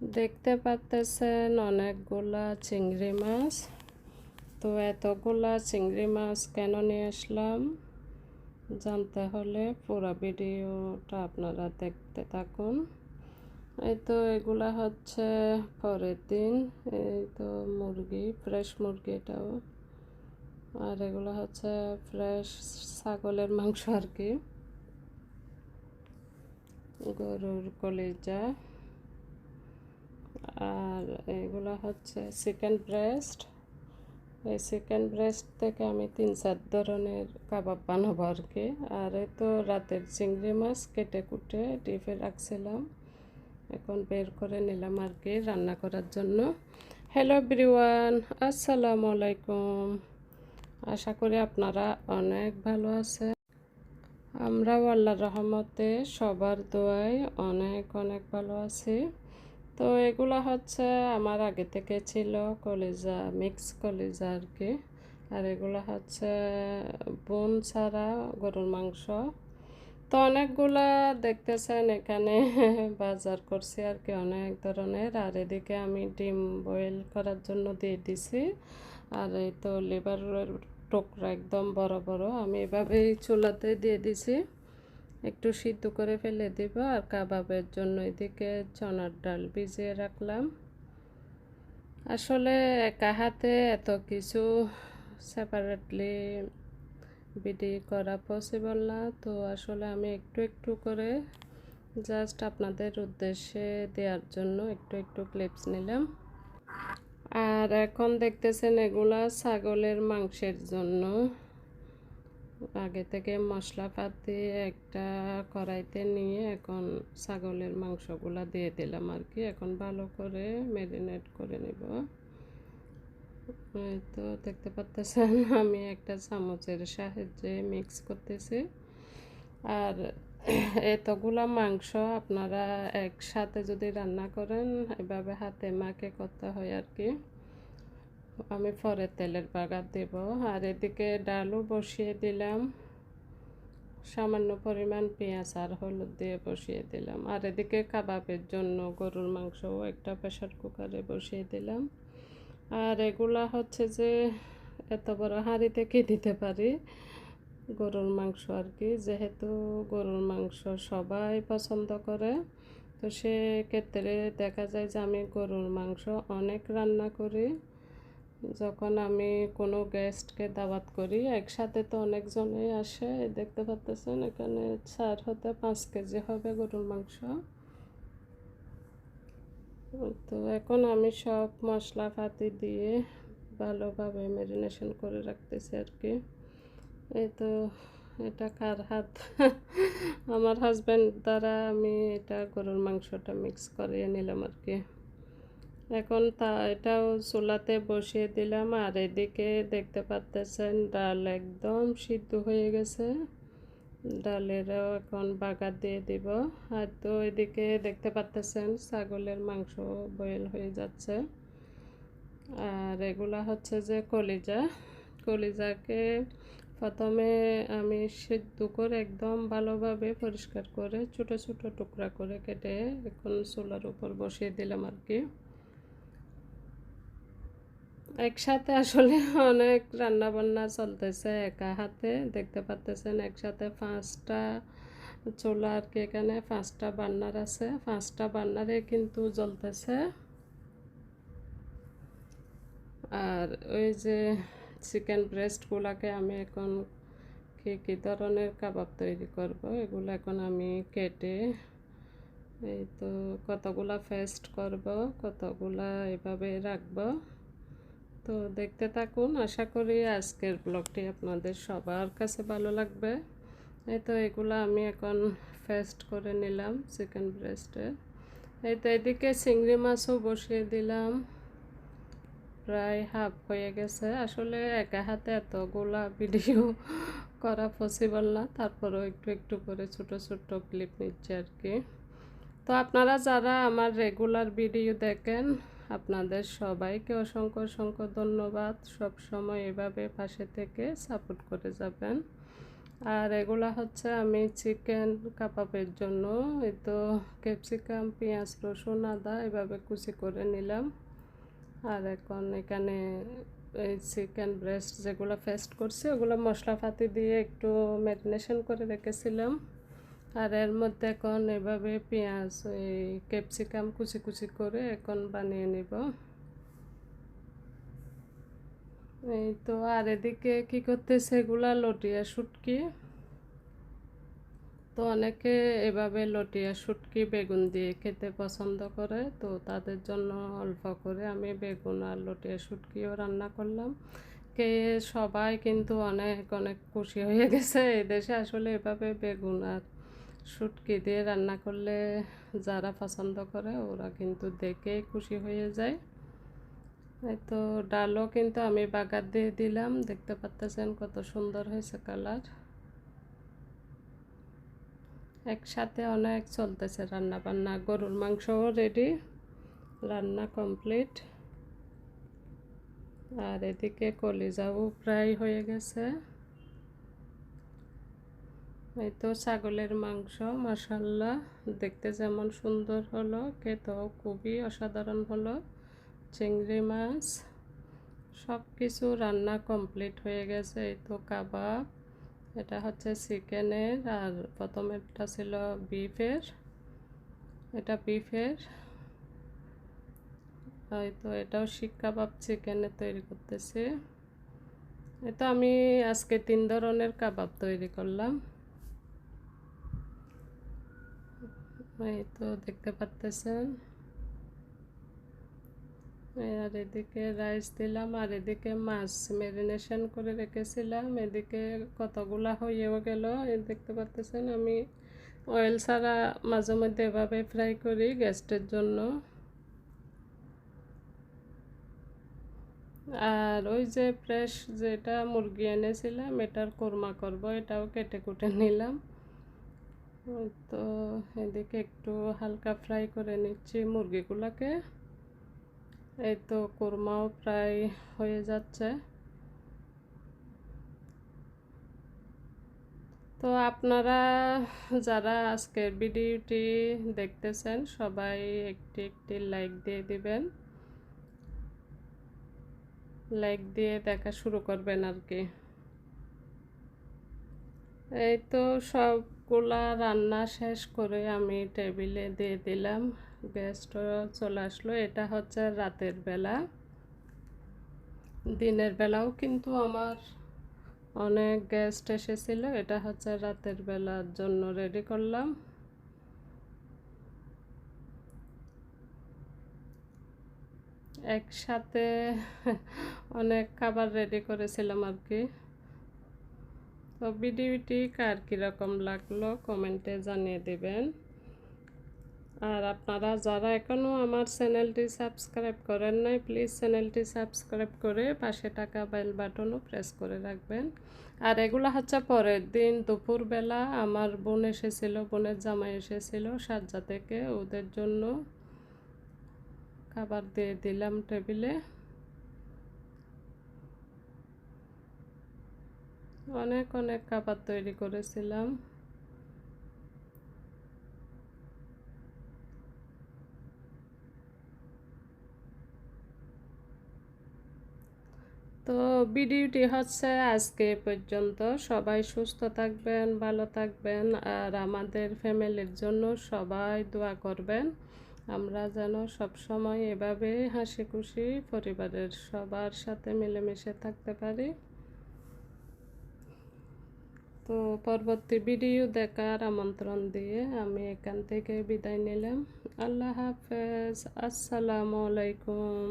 দেখতে পাচ্তেছেন অনেকগুলা চিংড়ি মাছ। তো এতগুলা চিংড়ি মাছ কেন নিয়ে আসলাম? জানতে হলে পুরো ভিডিওটা আপনারা দেখতে থাকুন। এই তো এগুলা হচ্ছে পরের দিন। এই তো মুরগি, ফ্রেশ মুরগি এটাও। আর এগুলো হচ্ছে ফ্রেশ ছাগলের মাংস আর কি। গরুর কলিজা। আর এগুলো হচ্ছে চিকেন ব্রেস্ট এই চিকেন ব্রেস্ট থেকে আমি তিন চার ধরনের কাবাব বানাবো আর কি। আর এই তো রাতের চিংড়ি মাছ কেটে কুটে ডিপে রাখছিলাম। এখন বের করে নিলাম আর কি রান্না করার জন্য। হ্যালো ব্রিওয়ান আসসালামু আলাইকুম। আশা করি আপনারা অনেক ভালো আছে আমরাও আল্লাহর রহমতে সবার দোয়ায় অনেক অনেক ভালো আছি। তো এগুলা হচ্ছে আমার আগে থেকে ছিল কলিজা মিক্স কলিজা আর কি। আর এগুলো হচ্ছে বোন ছাড়া গরুর মাংস। তো অনেকগুলা দেখতেছেন এখানে, বাজার করছি আর কি অনেক ধরনের। আর এদিকে আমি ডিম বয়েল করার জন্য দিয়ে দিছি। আর এই তো লিভারের টুকরা একদম বড় বড়। আমি এভাবেই চুলাতে দিয়ে দিছি। একটু সিদ্ধ করে ফেলে দিব আর কাবাবের জন্য এদিকে চনার ডাল ভিজিয়ে রাখলাম। আসলে একা হাতে এত কিছু সেপারেটলি বিডি করা পসিবল না, তো আসলে আমি একটু একটু করে জাস্ট আপনাদের উদ্দেশ্যে দেওয়ার জন্য একটু একটু ক্লিপস নিলাম। আর এখন দেখতেছেন এগুলা ছাগলের মাংসের জন্য। আগে থেকে মশলাপাতি একটা কড়াইতে নিয়ে এখন ছাগলের মাংসগুলা দিয়ে দিলাম আর কি। এখন ভালো করে ম্যারিনেট করে নেব। তো দেখতে পাচ্তেছেন, আমি একটা চামচের সাহায্যে মিক্স করতেছি। আর এতগুলা মাংস আপনারা একসাথে যদি রান্না করেন, এভাবে হাতে মাকে করতে হয় আর কি। আমি পরে তেলের বাগার দেব। আর এদিকে ডালও বসিয়ে দিলাম। সামান্য পরিমাণ পেঁয়াজ আর হলুদ দিয়ে বসিয়ে দিলাম। আর এদিকে কাবাবের জন্য গরুর মাংসও একটা প্রেশার কুকারে বসিয়ে দিলাম। আর এগুলা হচ্ছে যে এত বড় হাঁড়িতে কি দিতে পারি? গরুর মাংস আর কি। যেহেতু গরুর মাংস সবাই পছন্দ করে, তো সেক্ষেত্রে দেখা যায় যে আমি গরুর মাংস অনেক রান্না করি। যখন আমি কোনো গেস্টকে দাওয়াত করি, একসাথে তো অনেকজনেই আসে। দেখতে পাচ্তেছেন এখানে চার হতে পাঁচ কেজি হবে গরুর মাংস। তো এখন আমি সব মশলা পাতি দিয়ে ভালোভাবে ম্যারিনেশন করে রাখতেছি আর কি। এই তো, এটা কার হাত? আমার হাজব্যান্ড দ্বারা আমি এটা গরুর মাংসটা মিক্স করিয়ে নিলাম আর কি। এখন তা, এটাও চুলাতে বসিয়ে দিলাম আর এদিকে দেখতে পাচ্তেছেন ডাল একদম সিদ্ধ হয়ে গেছে। ডালেরও এখন বাগার দিয়ে দিব। আর তো এদিকে দেখতে পাচ্তেছেন ছাগলের মাংস বয়েল হয়ে যাচ্ছে। আর এগুলা হচ্ছে যে কলিজা। কলিজাকে প্রথমে আমি সিদ্ধ করে একদম ভালোভাবে পরিষ্কার করে ছোটো ছোটো টুকরা করে কেটে এখন চুলার উপর বসিয়ে দিলাম আর কি। একসাথে আসলে অনেক রান্না বান্না চলতেছে, একা হাতে দেখতে পাচ্তেছেন একসাথে পাঁচটা চোলা আর কি এখানে, পাঁচটা বান্নার আছে, পাঁচটা বান্নারে কিন্তু জ্বলতেছে। আর ওই যে চিকেন ব্রেস্টগুলোকে আমি এখন কী কী ধরনের কাবাব তৈরি করব? এগুলো এখন আমি কেটে এই তো কতগুলা ফেস্ট করব, কতগুলা এভাবে রাখব। তো দেখতে থাকুন, আশা করি আজকের ব্লগটি আপনাদের সবার কাছে ভালো লাগবে। এই তো এগুলো আমি এখন ফেস্ট করে নিলাম চিকেন ব্রেস্টে এই তো এদিকে চিংড়ি মাছও বসিয়ে দিলাম। প্রায় হাফ হয়ে গেছে। আসলে একা হাতে এতগুলা ভিডিও করা পসিবল না। তারপরেও একটু একটু করে ছোট ছোট ক্লিপ নিচ্ছে আর কি। তো আপনারা যারা আমার রেগুলার ভিডিও দেখেন আপনাদের সবাইকে অসংখ্য অসংখ্য ধন্যবাদ। সব সময় এভাবে পাশে থেকে সাপোর্ট করে যাবেন। আর এগুলা হচ্ছে আমি চিকেন কাবাবের জন্য। এই তো ক্যাপসিকাম, পেঁয়াজ, রসুন, আদা এভাবে কুচি করে নিলাম। আর এখন এখানে এই চিকেন ব্রেস্ট যেগুলো ফেস্ট করছি, ওগুলো মশলাপাতি দিয়ে একটু ম্যারিনেশন করে রেখেছিলাম। আর এর মধ্যে এখন এভাবে পেঁয়াজ, এই ক্যাপসিকাম কুচি কুচি করে এখন বানিয়ে নিব। এই তো, আর এদিকে কী করতেছে এগুলা? লটিয়া শুটকি। তো অনেকে এভাবে লটিয়া শুটকি বেগুন দিয়ে খেতে পছন্দ করে, তো তাদের জন্য অল্প করে আমি বেগুন আর লটিয়া শুটকিও রান্না করলাম। কে সবাই কিন্তু অনেক অনেক খুশি হয়ে গেছে। এদেশে আসলে এভাবে বেগুন আর শুটকি দিয়ে রান্না করলে যারা পছন্দ করে, ওরা কিন্তু দেখেই খুশি হয়ে যায়। তো ডালও কিন্তু আমি বাগার দিয়ে দিলাম। দেখতে পাচ্তেছেন কত সুন্দর হয়েছে কালার। একসাথে অনেক চলতেছে রান্না বান্না গরুর মাংসও রেডি রান্না কমপ্লিট আর এদিকে কলিজাও প্রায় হয়ে গেছে। এই তো ছাগলের মাংস মাসাল্লাহ দেখতে যেমন সুন্দর হলো, খেতেও খুবই অসাধারণ হলো। চিংড়ি মাছ সব কিছু রান্না কমপ্লিট হয়ে গেছে। এই তো কাবাব, এটা হচ্ছে চিকেনের আর প্রথমেরটা ছিল বিফের এটা বিফের হয়তো এটাও শিক কাবাব চিকেনের তৈরি করতেছি। এটা আমি আজকে তিন ধরনের কাবাব তৈরি করলাম। এই তো দেখতে পাচ্তেছেন আর এদিকে রাইস দিলাম, আর এদিকে মাছ ম্যারিনেশন করে রেখেছিলাম। এদিকে কতগুলা হয়েও গেল দেখতে পাচ্তেছেন আমি অয়েল ছাড়া মাঝে মধ্যে এভাবে ফ্রাই করি গ্যাস্টের জন্য। আর ওই যে ফ্রেশ যেটা মুরগি এনেছিলাম, এটার কোরমা করব, এটাও কেটে কুটে নিলাম। তো এদিকে একটু হালকা ফ্রাই করে নিচ্ছি মুরগিগুলোকে। এই তো কোরমাও প্রায় হয়ে যাচ্ছে। তো আপনারা যারা আজকের ভিডিওটি দেখতেছেন, সবাই একটি একটি লাইক দিয়ে দিবেন। লাইক দিয়ে দেখা শুরু করবেন আর কি। এই তো সবগুলা রান্না শেষ করে আমি টেবিলে দিয়ে দিলাম। গেস্ট চলে আসলো। এটা হচ্ছে রাতের বেলা। দিনের বেলাও কিন্তু আমার অনেক গেস্ট এসেছিল। এটা হচ্ছে রাতের বেলার জন্য রেডি করলাম। একসাথে অনেক খাবার রেডি করেছিলাম আর কি। তো ভিডিওটি কার কীরকম লাগল কমেন্টে জানিয়ে দেবেন। আর আপনারা যারা এখনও আমার চ্যানেলটি সাবস্ক্রাইব করেন নাই, প্লিজ চ্যানেলটি সাবস্ক্রাইব করে পাশে টাকা বেল বাটনও প্রেস করে রাখবেন। আর এগুলো হচ্ছে পরের দিন দুপুরবেলা আমার বোন এসেছিল, বোনের জামাই এসেছিল সাজ্জা থেকে। ওদের জন্য খাবার দিয়ে দিলাম টেবিলে। অনেক অনেক কাপড় তৈরি করেছিলাম। তো ভিডিওটি হচ্ছে আজকে পর্যন্ত। সবাই সুস্থ থাকবেন, ভালো থাকবেন, আর আমাদের ফ্যামিলির জন্য সবাই দোয়া করবেন। আমরা যেন সবসময় এভাবে হাসি খুশি পরিবারের সবার সাথে মিলেমিশে থাকতে পারি। তো পরবর্তী ভিডিও দেখার আমন্ত্রণ দিয়ে আমি এখান থেকে বিদায় নিলাম। আল্লাহ হাফেজ। আসসালামু আলাইকুম।